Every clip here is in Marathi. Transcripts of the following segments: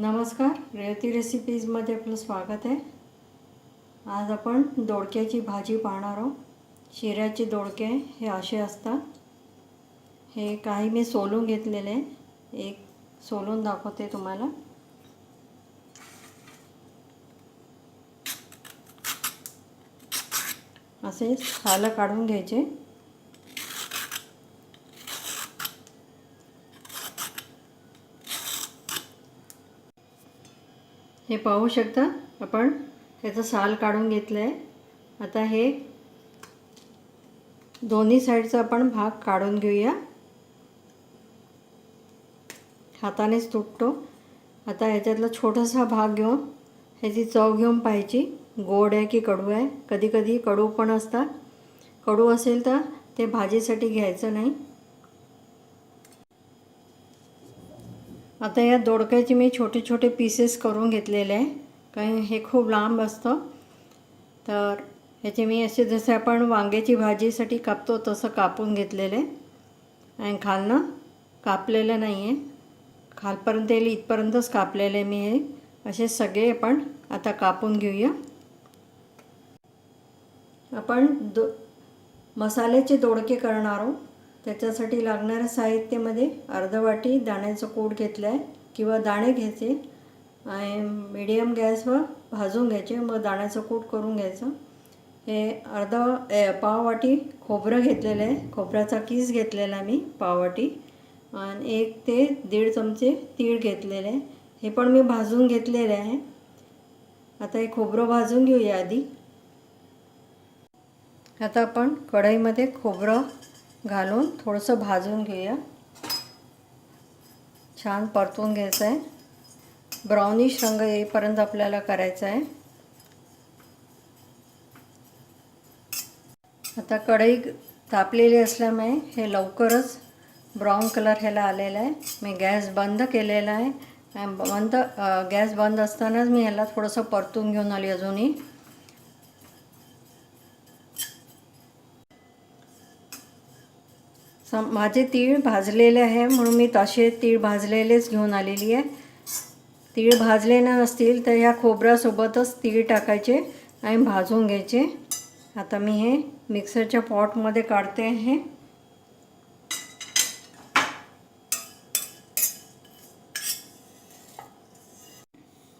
नमस्कार रेवती रेसिपीजमध्ये आपलं स्वागत आहे. आज आपण दोडक्याची भाजी पाहणार आहोत. शिऱ्याचे दोडके हे असे असतात. हे काही मी सोलून घेतलेले आहे. एक सोलून दाखवते तुम्हाला. असे सालं काढून घ्यायचे. हे पाहू शकता आपण. त्याचं साल काढून घेतलं आहे आता हे दोन्ही साईडचा आपण भाग काढून घेऊया. हातानेच तुटतो. आता ह्याच्यातला छोटासा भाग घेऊन ह्याची चव घेऊन पाहायची. गोड आहे की कडू आहे? कधी कधी कडू पण असतात. कडू असेल तर ते भाजीसाठी घ्यायचं नाही. आता या दोडक्याचे मी छोटे छोटे पीसेस करून घेतलेले आहे. कारण हे खूप लांब असतं. तर ह्याचे मी असे जसे आपण वांग्याची भाजीसाठी कापतो तसं कापून घेतलेलं आहे. आणि खालनं कापलेलं नाही आहे. खालपर्यंत येईल इथपर्यंतच कापलेले मी हे. असे सगळे आपण आता कापून घेऊया. आपण दो मसाल्याचे दोडके करणार आहोत. त्याच्यासाठी लागणाऱ्या साहित्यामध्ये अर्धवाटी दाण्याचं कूट घेतलं आहे किंवा दाणे घ्यायचे आणि मिडियम गॅसवर भाजून घ्यायचे मग दाण्याचं कूट करून घ्यायचं. हे अर्धा ए, खोबरं घेतलेलं आहे. खोबऱ्याचा किस घेतलेला आहे मी पाववाटी. आणि एक ते दीड चमचे तीळ घेतलेले आहे. हे पण मी भाजून घेतलेले आहे. आता हे खोबरं भाजून घेऊया आधी. आता आपण कढईमध्ये खोबरं घालून थोडंसं भाजून घेऊया. छान परतून घ्यायचं आहे ब्राउनिश रंग येईपर्यंत आपल्याला करायचं आहे आता कढई तापलेली असल्यामुळे हे लवकरच ब्राऊन कलर ह्याला आलेला आहे. मी गॅस बंद केलेला आहे. आणि बंद गॅस बंद असतानाच मी ह्याला थोडंसं परतून घेऊन आली अजूनही. सम माझे तीळ भाजलेले आहे म्हणून मी तसे तीळ भाजलेलेच घेऊन आलेली आहे. तीळ भाजले नसतील तर ह्या खोबऱ्यासोबतच तीळ टाकायचे आणि भाजून घ्यायचे. आता मी हे मिक्सरच्या पॉटमध्ये काढते हे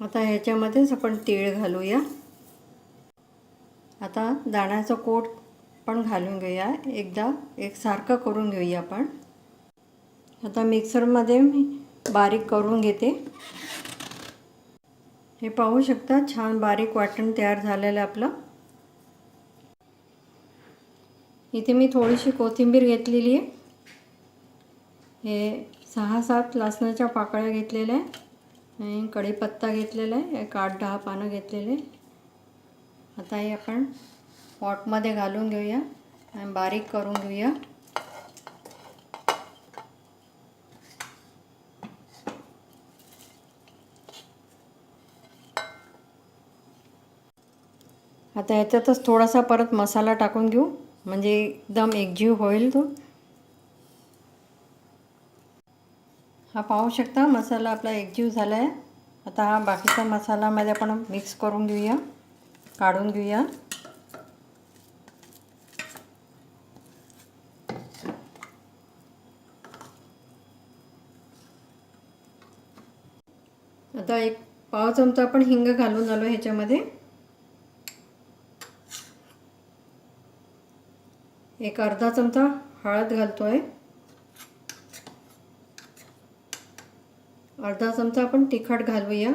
आता ह्याच्यामध्येच आपण तीळ घालूया. आता दाण्याचं कोट पण घालून घेऊया. एकदा एकसारखं करून घेऊया आपण. आता मिक्सरमध्ये मी बारीक करून घेते. हे पाहू शकता छान बारीक वाटण तयार झालेलं आपलं. इथे मी थोडीशी कोथिंबीर घेतलेली आहे. हे सहा सात लसणाच्या पाकळ्या घेतलेल्या आहे. आणि कढीपत्ता घेतलेला आहे. एक आठ दहा पानं घेतलेले आता हे आपण पॉटमध्ये घालून घेऊया आणि बारीक करून घेऊया. आता ह्याच्यातच थोडासा परत मसाला टाकून घेऊ. म्हणजे एकदम एकजीव होईल तो. हा पाहू शकता मसाला आपला एकजीव झाला आहे आता हा बाकीचा मसालामध्ये आपण मिक्स करून घेऊया काढून घेऊया आता एक पाव चमचा आपण हिंग घालून आलो ह्याच्यामध्ये. एक अर्धा चमचा हळद घालतोय. अर्धा चमचा आपण तिखट घालूया.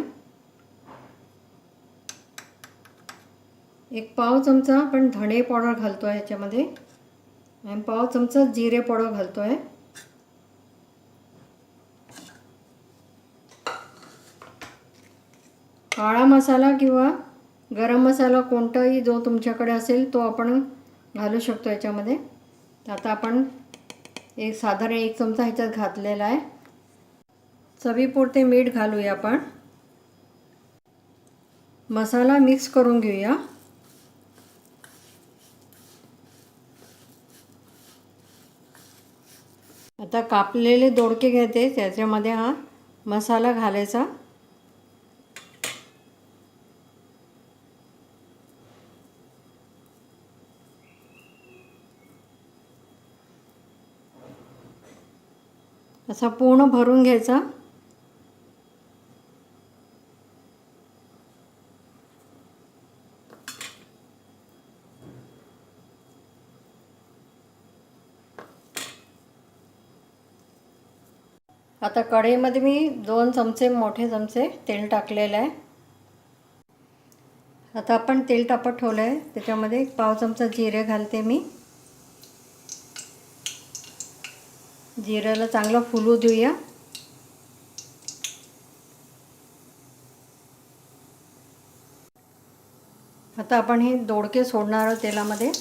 एक पाव चमचा आपण धणे पावडर घालतो आहे ह्याच्यामध्ये. आणि पाव चमचा जिरे पावडर घालतो आहे काळा मसाला किंवा गरम मसाला कोणताही जो तुमच्याकडे असेल तो आपण घालू शकतो याच्यामध्ये. आता आपण एक साधारण एक चमचा ह्याच्यात घातलेला आहे. चवीपुरते मीठ घालूया आपण. मसाला मिक्स करून घेऊया. आता कापलेले दोडके घ्यायचे त्याच्यामध्ये हा मसाला घालायचा. असा पूर्ण भरून घ्यायचा. आता कढईमध्ये मी दोन चमचे मोठे चमचे तेल टाकलेलं आहे. आता आपण तेल तापत ठेवलं आहे त्याच्यामध्ये एक पाव चमचा जिरे घालते मी. जिऱ्याला चांगलं फुलू देऊया. आता आपण हे दोडके सोडणार आहोत तेलामध्ये.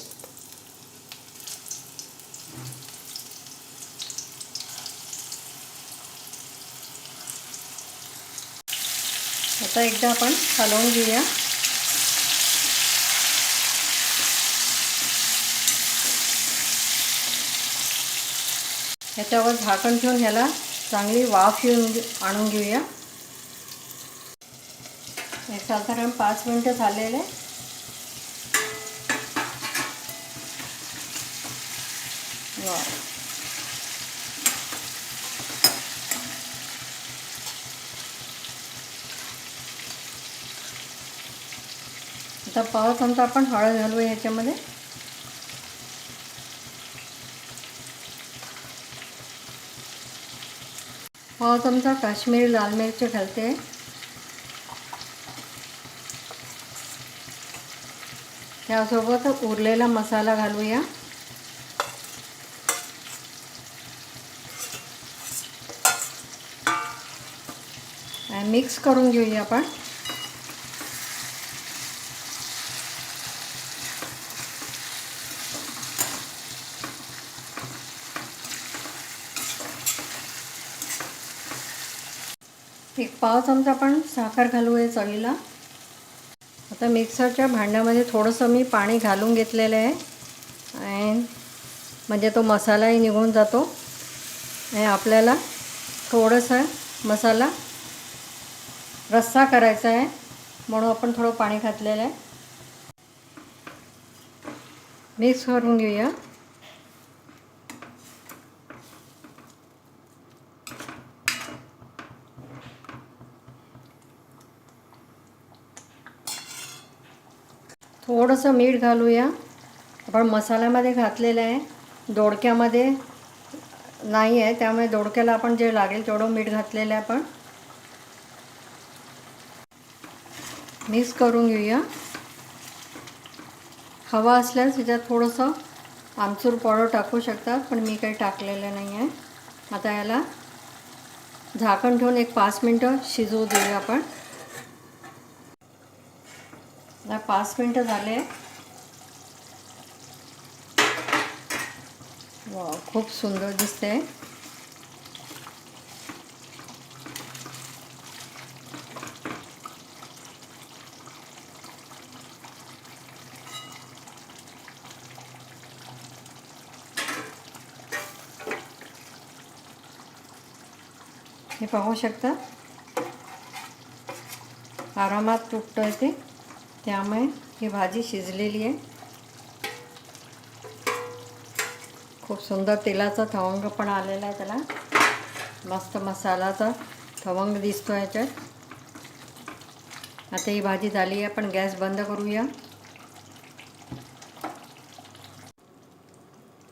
आता एकदा आपण हलवून घेऊया. ह्याच्यावर झाकण ठेवून ह्याला चांगली वाफ येऊन आणून घेऊया. एक साधारण पाच मिनटं झालेले. वा आता पाव चमचा आपण हळद घालूया ह्याच्यामध्ये पाव चमचा काश्मीरी लाल मिरची घालते त्यासोबत हो उरलेला मसाला घालूया मिक्स करून घेऊया आपण एक पाव चमचा आपण साखर घालू आहे चवीला. आता मिक्सरच्या भांड्यामध्ये थोडंसं मी पाणी घालून घेतलेलं आहे. आणि म्हणजे तो मसालाही निघून जातो. आणि आपल्याला थोडंसं मसाला रस्सा करायचा आहे म्हणून आपण थोडं पाणी घातलेलं आहे. मिक्स करून घेऊया. थोडंसं मीठ घालूया. आपण मसाल्यामध्ये घातलेलं आहे. दोडक्यामध्ये नाही आहे त्यामुळे दोडक्याला आपण जे लागेल तेवढं मीठ घातलेलं आहे आपण. मिक्स करून घेऊया. हवा असल्यास त्याच्यात थोडंसं आमचूर पावडर टाकू शकतात पण मी काही टाकलेलं नाही आहे. आता याला झाकण ठेवून एक पाच मिनटं शिजवू देऊया आपण आता पाच मिनटं झाले. वा खूप सुंदर दिसते. हे पाहू शकता? आरामात तुटतं ते. त्यामुळे ही भाजी शिजलेली आहे. खूप सुंदर तेलाचा थवंग पण आलेला आहे त्याला. मस्त मसालाचा थवंग दिसतो याच्यात. आता ही भाजी झाली आहे आपण गॅस बंद करूया.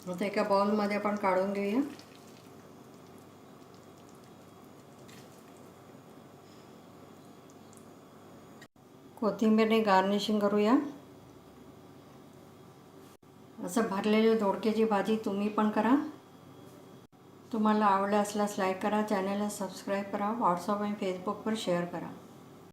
आता एका बाउलमध्ये आपण काढून घेऊया. कोथिंबीरने गार्निशिंग करूया. असं भरलेली दोडक्याची भाजी तुम्ही पण करा. तुम्हाला आवडलं असल्यास लाईक करा चॅनलला सबस्क्राईब करा व्हॉट्सअप आणि फेसबुकवर शेअर करा.